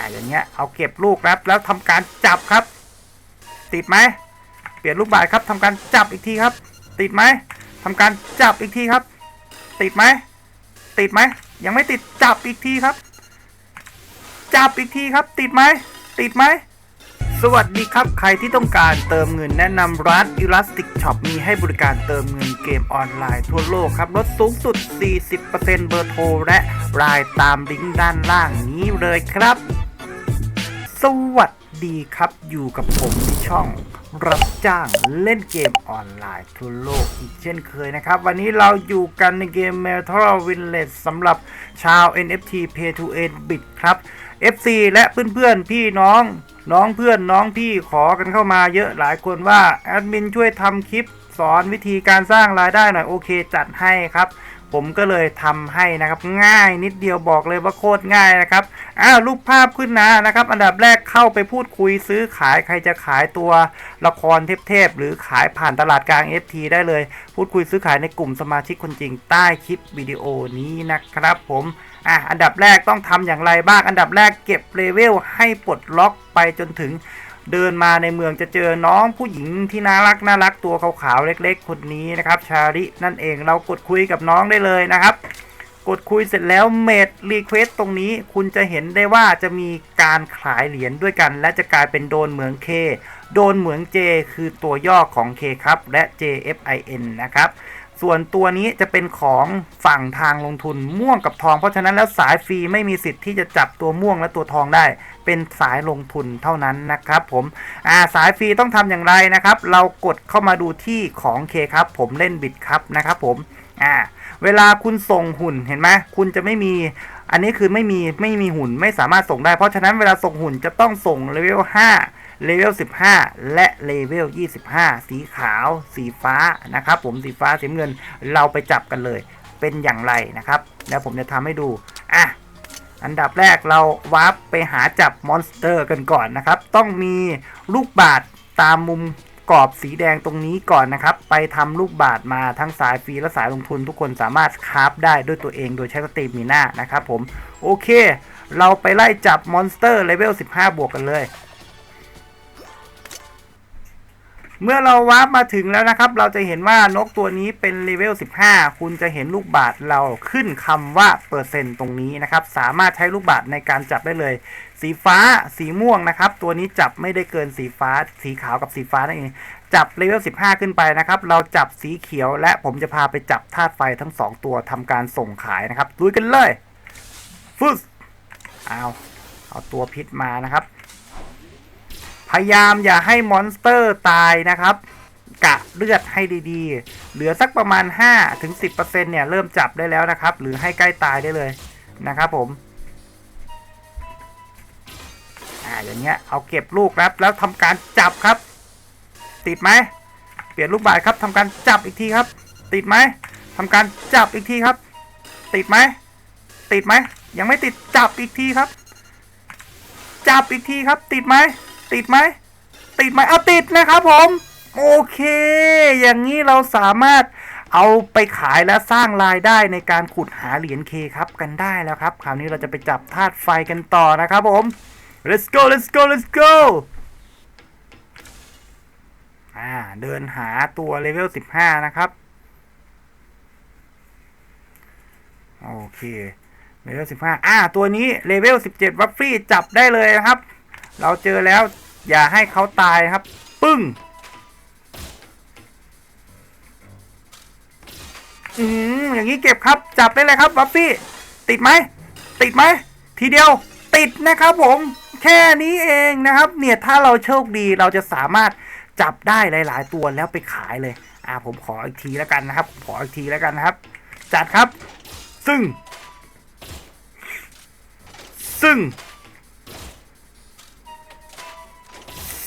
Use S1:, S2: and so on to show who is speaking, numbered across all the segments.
S1: าอย่างเงี้ยเอาเก็บลูกครับแล้วทำการจับครับ ติดไหมเปลี่ยนลูกบาศก์ครับทำการจับอีกทีครับ ติดไหมทำการจับอีกทีครับ ติดไหมติดไหมยังไม่ติดจับอีกทีครับ จับอีกทีครับ ติดไหมติดไหมสวัสดีครับ ใครที่ต้องการเติมเงินแนะนำร้าน Elastic Shop มีให้บริการเติมเงินเกมออนไลน์ทั่วโลกครับลดสูงสุด 40%เบอร์โทรและรายตามลิงก์ด้านล่างนี้เลยครับ สวัสดีครับอยู่กับผมที่ช่อง รับจ้างเล่นเกมออนไลน์ทั่วโลกอีกเช่นเคยนะครับ วันนี้เราอยู่กันในเกม Metal Village สำหรับชาว NFT Pay to Earn Bit ครับ FC และเพื่อนๆ พี่น้อง น้องเพื่อนน้องพี่ขอกันเข้ามาเยอะหลายคนว่าแอดมินช่วยทำคลิปสอนวิธีการสร้างรายได้หน่อยโอเคจัดให้ครับ ผมก็เลยทำให้นะครับง่ายนิดเดียวบอกเลยว่าโคตรง่ายนะครับอ้าวรูปภาพขึ้นนะนะครับ อันดับแรกเข้าไปพูดคุยซื้อขายใครจะขายตัวละครเทพๆหรือขายผ่านตลาดกลาง FT ได้เลย พูดคุยซื้อขายในกลุ่มสมาชิกคนจริงใต้คลิปวิดีโอนี้นะครับ ผมอะอันดับแรกต้องทำอย่างไรบ้างอันดับแรกเก็บเลเวลให้ปลดล็อกไปจนถึง เดินมาในเมืองจะเจอน้องผู้หญิงที่น่ารักน่ารักตัวขาวๆเล็ก ๆ คนนี้นะครับ ชารินั่นเองเรากดคุยกับน้องได้เลยนะครับ กดคุยเสร็จแล้วเมดรีเควสตรงนี้คุณจะเห็นได้ว่าจะมีการขายเหรียญด้วยกัน และจะกลายเป็นโดนเหมือง K โดนเหมือง J คือตัวย่อของ K ครับและ JFIN นะครับ ส่วนตัวนี้จะเป็นของฝั่งทางลงทุนม่วงกับทอง เพราะฉะนั้นแล้วสายฟรีไม่มีสิทธิ์ที่จะจับตัวม่วงและตัวทองได้ เป็นสายลงทุนเท่านั้นนะครับผมอ่าสายฟรีต้องทำอย่างไรนะครับ เรากดเข้ามาดูที่ของเคครับผมเล่นบิดครับนะครับผมอ่าเวลาคุณส่งหุ่นเห็นไหมคุณจะไม่มีอันนี้คือไม่มีไม่มีหุ่นไม่สามารถส่งได้ เพราะฉะนั้นเวลาส่งหุ่นจะต้องส่งเลเวล5 เลเวล 15 และเลเวล 25 สีขาว สีฟ้านะครับ ผมสีฟ้าสีน้ำเงินเราไปจับกันเลย เป็นอย่างไรนะครับแล้วผมจะทำให้ดูอะอันดับแรกเราวาร์ปไปหาจับมอนสเตอร์กันก่อนนะครับ ต้องมีลูกบาศก์ตามมุมกรอบสีแดงตรงนี้ก่อนนะครับ ไปทำลูกบาศก์มาทั้งสายฟรีและสายลงทุนทุกคนสามารถคราฟได้ด้วยตัวเองโดยใช้สตรีมมีหน้านะครับผม โอเค เราไปไล่จับมอนสเตอร์เลเวล 15 บวกกันเลย เมื่อเราวาร์ปมาถึงแล้วนะครับ เราจะเห็นว่านกตัวนี้เป็นเลเวล 15 คุณจะเห็นลูกบาศเราขึ้นคำว่าเปอร์เซ็นต์ตรงนี้นะครับ สามารถใช้ลูกบาศในการจับได้เลย สีฟ้าสีม่วงนะครับ ตัวนี้จับไม่ได้เกินสีฟ้า สีขาวกับสีฟ้านั่นเองจับเลเวล 15 ขึ้นไปนะครับ เราจับสีเขียวและผมจะพาไปจับธาตุไฟทั้ง 2 ตัวทำการส่งขายนะครับลุยกันเลยฟึสเอาเอาตัวพิษมานะครับ พยายามอย่าให้มอนสเตอร์ตายนะครับ กะเลือดให้ดีๆ เหลือสักประมาณ5-10%ถึง10%เนี่ยเริ่มจับได้แล้วนะครับ หรือให้ใกล้ตายได้เลยนะครับผมอ่าอย่างเงี้ยเอาเก็บลูกครับแล้วทำการจับครับ ติดไหมเปลี่ยนลูกบาศก์ครับทำการจับอีกทีครับ ติดไหมทำการจับอีกทีครับ ติดไหมติดไหมยังไม่ติดจับอีกทีครับ จับอีกทีครับ ติดไหม ติดไหมติดไหมเอาติดนะครับผม โอเค อย่างนี้เราสามารถเอาไปขายและสร้างรายได้ในการขุดหาเหรียญเคครับกันได้แล้วครับ คราวนี้เราจะไปจับธาตุไฟกันต่อนะครับผม let's go let's go let's go อ่าเดินหาตัวเลเวล 15 นะครับ โอเคเลเวล 15 อ่า ตัวนี้เลเวล 17 วัฟฟี่จับได้เลยนะครับ เราเจอแล้ว อย่าให้เขาตายครับ ปึ้งอืมอย่างนี้เก็บครับ จับได้เลยครับวัฟฟี่ ติดไหม ติดไหม ทีเดียว ติดนะครับผม แค่นี้เองนะครับ เนี่ย ถ้าเราโชคดีเราจะสามารถจับได้หลาย ๆ ตัวแล้วไปขายเลย อ่า ผมขออีกทีแล้วกันนะครับ ขออีกทีแล้วกันนะครับ จัดครับ ซึ่ง ซึ่ง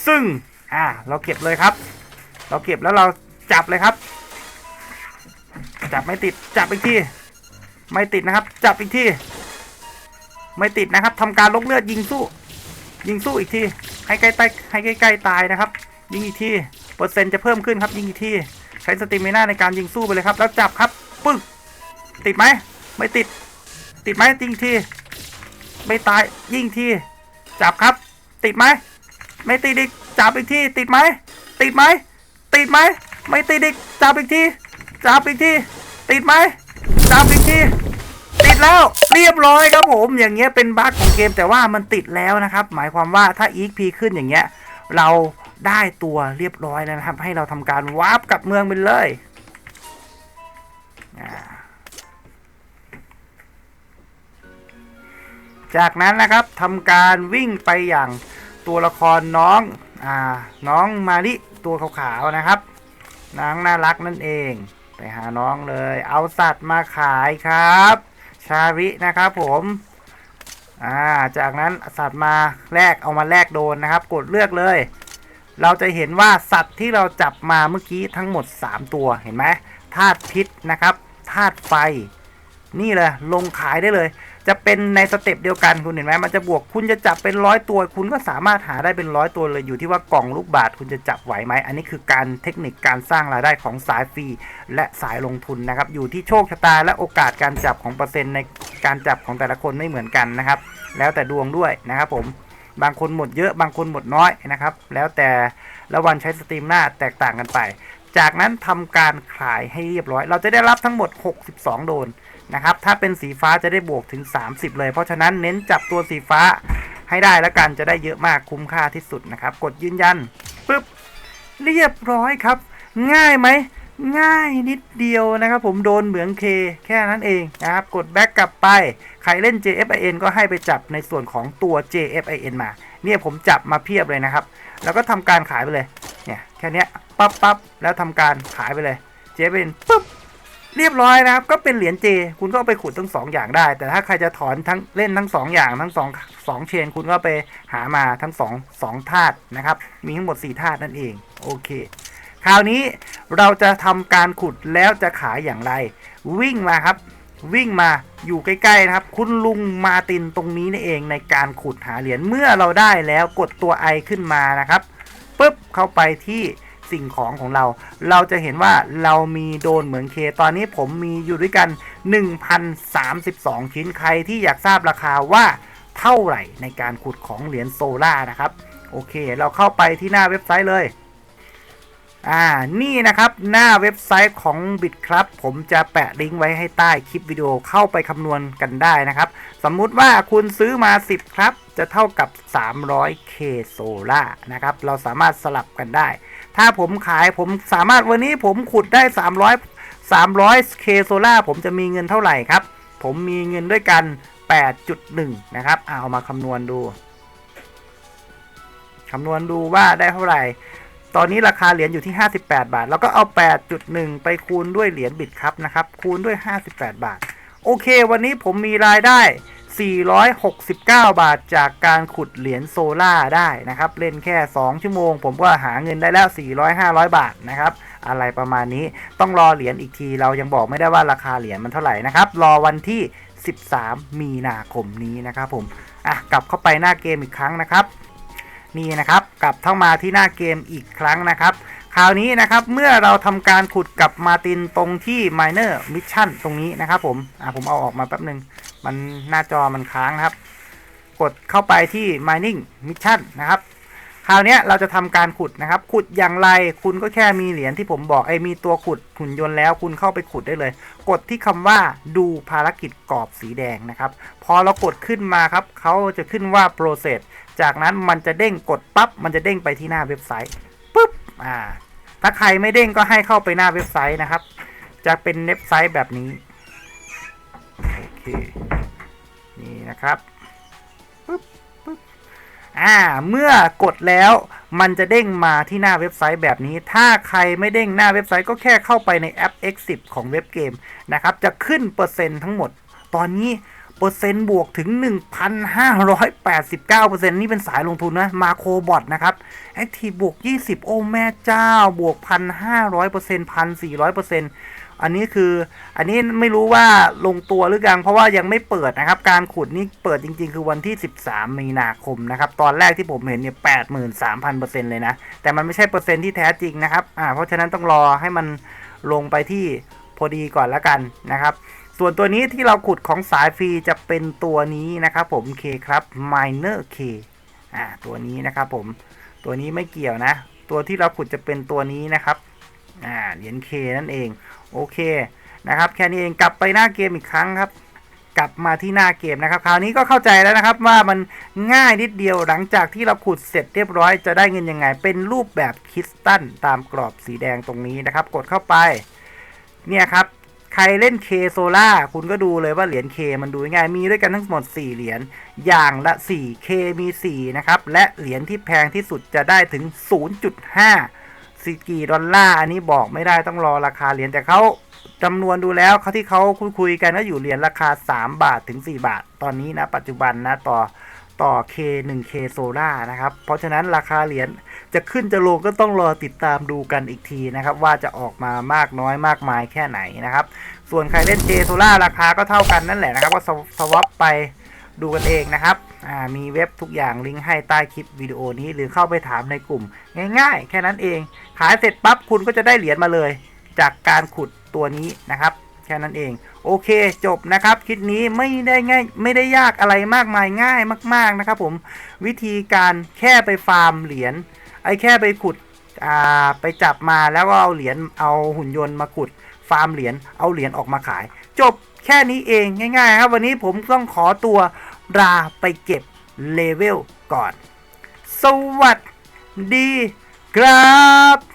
S1: ซึ่งอ่าเราเก็บเลยครับ เราเก็บแล้วเราจับเลยครับ จับไม่ติดจับอีกทีไม่ติดนะครับ จับอีกทีไม่ติดนะครับทำการลกเลือดยิงสู้ ยิงสู้อีกทีให้ใกล้ใต้ให้ใกล้ๆตายนะครับ ยิงอีกทีเปอร์เซ็นต์จะเพิ่มขึ้นครับ ยิงอีกทีใช้สติมิน่าในการยิงสู้ไปเลยครับ แล้วจับครับปึ๊กติดไหมไม่ติด ติดไหมยิงที ไม่ตายยิงที จับครับ ติดไหม ไม่ติดอีกจับอีกทีติดไหมติดไหมติดไหมไม่ติดอีกจับอีกทีจับอีกทีติดไหมจับอีกทีติดแล้วเรียบร้อยครับผมอย่างเงี้ยเป็นบั๊กของเกมแต่ว่ามันติดแล้วนะครับ หมายความว่าถ้า EXP ขึ้นอย่างเงี้ยเราได้ตัวเรียบร้อยแล้วนะครับ ให้เราทำการวาร์ปกลับเมืองไปเลยจากนั้นนะครับทำการวิ่งไปอย่าง ตัวละครน้องอ่าน้องมาริตัวขาวๆนะครับนางน่ารักนั่นเอง ไปหาน้องเลย เอาสัตว์มาขายครับ ชารินะครับผมอ่าจากนั้นสัตว์มาแลกเอามาแลกโดนนะครับ กดเลือกเลย เราจะเห็นว่าสัตว์ที่เราจับมาเมื่อกี้ทั้งหมด 3 ตัวเห็นไหมธาตุพิษนะครับธาตุไฟ นี่เลยลงขายได้เลย จะเป็นในสเต็ปเดียวกันคุณเห็นไหมมันจะบวกคุณจะจับเป็นร้อยตัว คุณก็สามารถหาได้เป็นร้อยตัวเลยอยู่ที่ว่ากล่องลูกบาทคุณจะจับไหวไหมอันนี้คือการเทคนิคการสร้างรายได้ของสายฟรีและสายลงทุนนะครับ อยู่ที่โชคชะตาและโอกาสการจับของเปอร์เซ็นต์ในการจับของแต่ละคนไม่เหมือนกันนะครับ แล้วแต่ดวงด้วยนะครับผมบางคนหมดเยอะบางคนหมดน้อยนะครับ แล้วแต่ละวันใช้สตรีมหน้าแตกต่างกันไป จากนั้นทำการขายให้เรียบร้อย เราจะได้รับทั้งหมด 62 โดน นะครับ ถ้าเป็นสีฟ้าจะได้บวกถึง 30 เลย เพราะฉะนั้นเน้นจับตัวสีฟ้าให้ได้แล้วกันจะได้เยอะมากคุ้มค่าที่สุดนะครับ กดยืนยันปึ๊บเรียบร้อยครับ ง่ายไหม ง่ายนิดเดียวนะครับ ผมโดนเหมืองเคแค่นั้นเองนะครับ กดแบ็กกลับไป ใครเล่น JFIN ก็ให้ไปจับในส่วนของตัว JFIN มา เนี่ยผมจับมาเพียบเลยนะครับ แล้วก็ทำการขายไปเลย เนี่ยแค่นี้ปั๊บปั๊บแล้วทำการขายไปเลย JFIN ปุ๊บ เรียบร้อยนะครับ ก็เป็นเหรียญเจ คุณก็ไปขุดทั้งสองอย่างได้ แต่ถ้าใครจะถอนทั้งเล่นทั้งสองอย่างทั้งสองสองเชน คุณก็ไปหามาทั้งสองสองธาตุนะครับ มีทั้งหมด4ธาตุนั่นเอง โอเค คราวนี้เราจะทำการขุดแล้วจะขายอย่างไร วิ่งมาครับ วิ่งมาอยู่ใกล้ๆนะครับ คุณลุงมาตินตรงนี้นี่เองในการขุดหาเหรียญเมื่อเราได้แล้วกดตัวไอขึ้นมานะครับปุ๊บเข้าไปที่ สิ่งของของเรา เราจะเห็นว่าเรามีโดนเหมือนเค ตอนนี้ผมมีอยู่ด้วยกัน 1,032 ชิ้นใครที่อยากทราบราคาว่าเท่าไหร่ในการขุดของเหรียญโซล่านะครับ โอเค เราเข้าไปที่หน้าเว็บไซต์เลยอ่า นี่นะครับหน้าเว็บไซต์ของ b i t ครับผมจะแปะลิงก์ไว้ให้ใต้คลิปวิดีโอเข้าไปคำนวณกันได้นะครับ สมมุติว่าคุณซื้อมา 10 ครับ จะเท่ากับ 300k โซล่านะครับ เราสามารถสลับกันได้ ถ้าผมขายผมสามารถวันนี้ผมขุดได้ 300 300k โซล่าผมจะมีเงินเท่าไหร่ครับ ผมมีเงินด้วยกัน 8.1 นะครับ เอามาคำนวณดู คำนวณดูว่าได้เท่าไหร่ ตอนนี้ราคาเหรียญอยู่ที่ 58 บาท แล้วก็เอา 8.1 ไปคูณด้วยเหรียญบิตครับนะครับ คูณด้วย 58 บาท โอเค วันนี้ผมมีรายได้ 469 บาทจากการขุดเหรียญโซล่าได้นะครับ เล่นแค่ 2 ชั่วโมง ผมก็หาเงินได้แล้ว 400-500 บาทนะครับ อะไรประมาณนี้ต้องรอเหรียญอีกที เรายังบอกไม่ได้ว่าราคาเหรียญมันเท่าไหร่นะครับ รอวันที่ 13 มีนาคมนี้นะครับผมอะกลับเข้าไปหน้าเกมอีกครั้งนะครับ นี่นะครับกลับเข้ามาที่หน้าเกมอีกครั้งนะครับคราวนี้นะครับเมื่อเราทำการขุดกับมาตินตรงที่ Miner Mission ตรงนี้นะครับผมอะผมเอาออกมาแป๊บหนึ่ง มันหน้าจอมันค้างนะครับ กดเข้าไปที่ Mining Mission นะครับ คราวนี้เราจะทำการขุดนะครับ ขุดอย่างไรคุณก็แค่มีเหรียญที่ผมบอกไอ้มีตัวขุดหุ่นยนต์แล้ว คุณเข้าไปขุดได้เลย กดที่คำว่าดูภารกิจกรอบสีแดงนะครับ พอเรากดขึ้นมาครับเขาจะขึ้นว่า process จากนั้นมันจะเด้งกดปั๊บมันจะเด้งไปที่หน้าเว็บไซต์ปุ๊บอ่าถ้าใครไม่เด้งก็ให้เข้าไปหน้าเว็บไซต์นะครับ จะเป็นเว็บไซต์แบบนี้ โอเค นะครับปุ๊บปุ๊บอ่าเมื่อกดแล้วมันจะเด้งมาที่หน้าเว็บไซต์แบบนี้ ถ้าใครไม่เด้งหน้าเว็บไซต์ก็แค่เข้าไปในแอป X10 ของเว็บเกมนะครับ จะขึ้นเปอร์เซ็นต์ทั้งหมด ตอนนี้ เปอร์เซ็นต์บวกถึง 1,589%นี่เป็นสายลงทุนนะมาโครบอทนะครับแอคทีฟบวก 20 โอ้แม่เจ้าบวก 1,500% 1,400%อันนี้คืออันนี้ไม่รู้ว่าลงตัวหรือยังเพราะว่ายังไม่เปิดนะครับ การขุดนี่เปิดจริงๆ คือวันที่ 13 มีนาคมนะครับ ตอนแรกที่ผมเห็นเนี่ย83,000%เลยนะ แต่มันไม่ใช่เปอร์เซ็นต์ที่แท้จริงนะครับอ่าเพราะฉะนั้นต้องรอให้มันลงไปที่พอดีก่อนแล้วกันนะครับ ส่วนตัวนี้ที่เราขุดของสายฟรีจะเป็นตัวนี้นะครับผม K ครับ Miner K อ่าตัวนี้นะครับผมตัวนี้ไม่เกี่ยวนะ ตัวที่เราขุดจะเป็นตัวนี้นะครับอ่าเหรียญเคนั่นเองโอเคนะครับแค่นี้เองกลับไปหน้าเกมอีกครั้งครับ กลับมาที่หน้าเกมนะครับ คราวนี้ก็เข้าใจแล้วนะครับว่ามันง่ายนิดเดียวหลังจากที่เราขุดเสร็จเรียบร้อยจะได้เงินยังไง เป็นรูปแบบคริสตัลตามกรอบสีแดงตรงนี้นะครับ กดเข้าไป เนี่ยครับ ใครเล่นเคโซล่าคุณก็ดูเลยว่าเหรียญเคมันดูง่ายมีด้วยกันทั้งหมด 4 เหรียญอย่างละ 4 K มี 4 นะครับ และเหรียญที่แพงที่สุดจะได้ถึง 0.5สิกีดอลลาร์อันนี้บอกไม่ได้ต้องรอราคาเหรียญแต่เขาจำนวนดูแล้วเขาที่เขาคุยคุยๆกันก็อยู่เหรียญราคา 3 บาทถึง 4 บาท ตอนนี้นะปัจจุบันนะต่อ ต่อ K 1 K โซล่านะครับ เพราะฉะนั้นราคาเหรียญจะขึ้นจะลงก็ต้องรอติดตามดูกันอีกทีนะครับ ว่าจะออกมามากน้อยมากมายแค่ไหนนะครับ ส่วนใครเล่น J โซล่าราคาก็เท่ากันนั่นแหละนะครับ ก็สวอปไปดูกันเองนะครับอ่ามีเว็บทุกอย่างลิงก์ให้ใต้คลิปวิดีโอนี้ หรือเข้าไปถามในกลุ่ม ง่ายๆ แค่นั้นเอง ขายเสร็จปั๊บคุณก็จะได้เหรียญมาเลย จากการขุดตัวนี้นะครับ แค่นั้นเอง โอเคจบนะครับ คลิปนี้ไม่ได้ง่ายไม่ได้ยากอะไรมากมายง่ายมาก ๆนะครับผมวิธีการแค่ไปฟาร์มเหรียญไอ้แค่ไปขุดอ่าไปจับมาแล้วก็เอาเหรียญเอาหุ่นยนต์มาขุด ฟาร์มเหรียญเอาเหรียญออกมาขาย จบแค่นี้เองง่าย ๆ ครับ วันนี้ผมต้องขอตัวลาไปเก็บเลเวลก่อน สวัสดีครับ